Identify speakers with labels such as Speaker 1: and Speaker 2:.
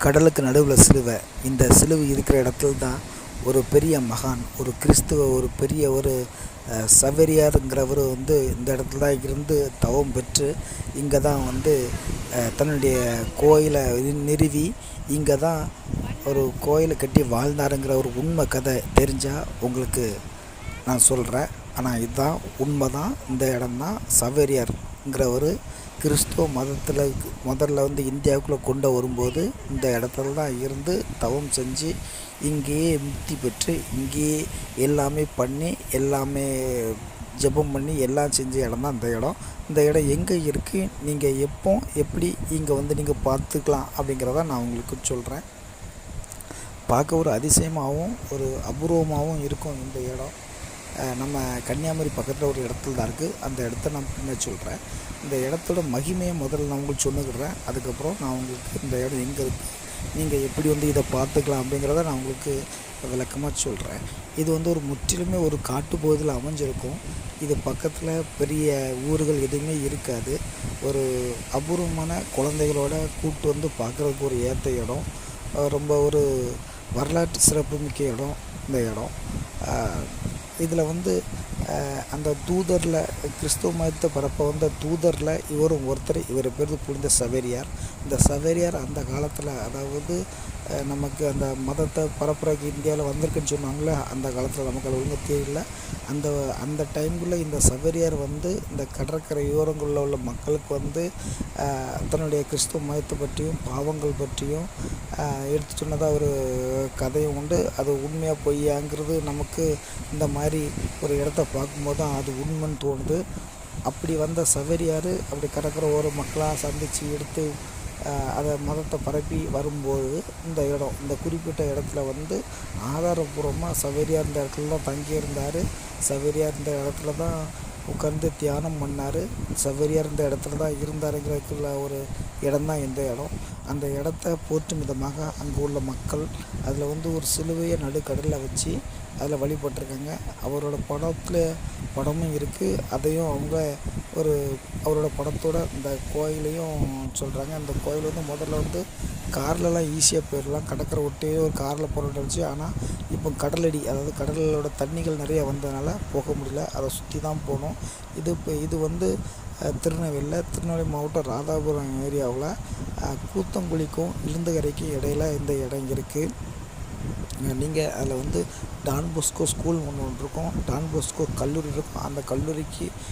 Speaker 1: கடலுக்கு நடுவில் சிலுவை. இந்த சிலுவை இருக்கிற இடத்துல தான் ஒரு பெரிய மகான் ஒரு கிறிஸ்துவ ஒரு பெரிய ஒரு சவேரியாருங்கிறவர் வந்து இந்த இடத்துல தான் இருந்து தவம் பெற்று இங்கே தான் வந்து தன்னுடைய கோயிலை நிறுவி இங்கே தான் ஒரு கோயிலை கட்டி வாழ்ந்தாருங்கிற ஒரு உண்மை கதை தெரிஞ்சால் உங்களுக்கு நான் சொல்கிறேன் ஆனால் இதுதான் உண்மை தான் இந்த இடம் தான் சவேரியார்ங்கிறவர் கிறிஸ்துவ மதத்தில் முதல்ல வந்து இந்தியாவுக்குள்ளே கொண்டு வரும்போது இந்த இடத்துல தான் இருந்து தவம் செஞ்சு இங்கேயே முக்தி பெற்று இங்கேயே எல்லாமே பண்ணி எல்லாமே ஜெபம் பண்ணி எல்லாம் செஞ்ச இடம் தான் இந்த இடம். இந்த இடம் எங்கே இருக்குது நீங்கள் எப்போ எப்படி இங்கே வந்து நீங்கள் பார்த்துக்கலாம் அப்படிங்கிறத நான் உங்களுக்கு சொல்கிறேன் பார்க்க ஒரு அதிசயமாகவும் ஒரு அபூர்வமாகவும் இருக்கும் இந்த இடம். நம்ம கன்னியாகுமரி பக்கத்தில் ஒரு இடத்துல தான் இருக்குது அந்த இடத்த நான் பின்னாடி சொல்கிறேன் இந்த இடத்தோட மகிமையை முதல்ல நான் உங்களுக்கு சொல்லுகிறேன் அதுக்கப்புறம் நான் உங்களுக்கு இந்த இடம் எங்கே இருக்குது நீங்கள் எப்படி வந்து இதை பார்த்துக்கலாம் அப்படிங்கிறத நான் உங்களுக்கு விளக்கமாக சொல்கிறேன் இது வந்து ஒரு முற்றிலுமே ஒரு காட்டு பகுதியில் அமைஞ்சிருக்கும். இது பக்கத்தில் பெரிய ஊர்கள் எதுவுமே இருக்காது. ஒரு அபூர்வமான குழந்தைகளோட கூட்டு வந்து பார்க்குறதுக்கு ஒரு ஏற்ற இடம். ரொம்ப ஒரு வரலாற்று சிறப்புமிக்க இடம். இந்த இடம். இதில் வந்து அந்த தூதரில் கிறிஸ்துவ மதத்தை பரப்ப வந்த தூதரில் இவரும் ஒருத்தர் இவர் பேர் புனித சவேரியார். இந்த சவேரியார் அந்த காலத்தில் அதாவது நமக்கு அந்த மதத்தை பரப்புறதுக்கு இந்தியாவில் வந்திருக்குன்னு சொன்னாங்களே அந்த காலத்தில் நமக்கு அது ஒழுங்காக தெரியல. அந்த அந்த டைமுக்குள்ளே இந்த சவேரியார் வந்து இந்த கடற்கரை ஓரங்களில் உள்ள மக்களுக்கு வந்து தன்னுடைய கிறிஸ்துவ மதத்தை பற்றியும் பாவங்கள் பற்றியும் எடுத்து சொன்னதாக ஒரு கதையும் உண்டு. அது உண்மையாக பொய்யாங்கிறது நமக்கு இந்த மாதிரி ஒரு இடத்த பார்க்கும்போது தான் அது உண்மைன்னு தோணுது. அப்படி வந்த சவேரியார் அப்படி கடற்கரை ஓர மக்களாக சந்தித்து எடுத்து அதை மதத்தை பரப்பி வரும்போது இந்த இடம் இந்த குறிப்பிட்ட இடத்துல வந்து ஆதாரபூர்வமாக சவேரியார் இந்த இடத்துல தான் தங்கியிருந்தார். சவேரியார் இந்த இடத்துல தான் உட்காந்து தியானம் பண்ணார். செவ்வரியாக இருந்த இடத்துல தான் இருந்தாருங்கிறதுக்குள்ள ஒரு இடம்தான் இந்த இடம். அந்த இடத்த போற்றும் விதமாக அங்கே உள்ள மக்கள் அதில் வந்து ஒரு சிலுவையை நடுக்கடலில் வச்சு அதில் வழிபட்டிருக்காங்க. அவரோட படத்தில் படமும் இருக்குது அதையும் அவங்க ஒரு அவரோட படத்தோட இந்த கோயிலையும் சொல்கிறாங்க அந்த கோயில் வந்து முதல்ல வந்து கார்லலாம் ஈஸியாக போயிடலாம். கடற்கரை ஒட்டியே ஒரு காரில் போகிறோன்னு இருந்துச்சு ஆனால் இப்போ கடலடி அதாவது கடலோட தண்ணிகள் நிறைய வந்ததுனால போக முடியல. அதை சுற்றி தான் போகணும். இது இப்போ இது வந்து திருநெல்வேலியில் திருநெல்வேலி மாவட்டம் ராதாபுரம் ஏரியாவில் கூத்தங்குழிக்கும் விழுந்தகரைக்கும் இடையில இந்த இடம் இருக்குது நீங்கள் அதில் வந்து டான் பொஸ்கோ ஸ்கூல் ஒன்று ஒன்று இருக்கும். டான் பொஸ்கோ கல்லூரி இருக்கும். அந்த கல்லூரிக்கு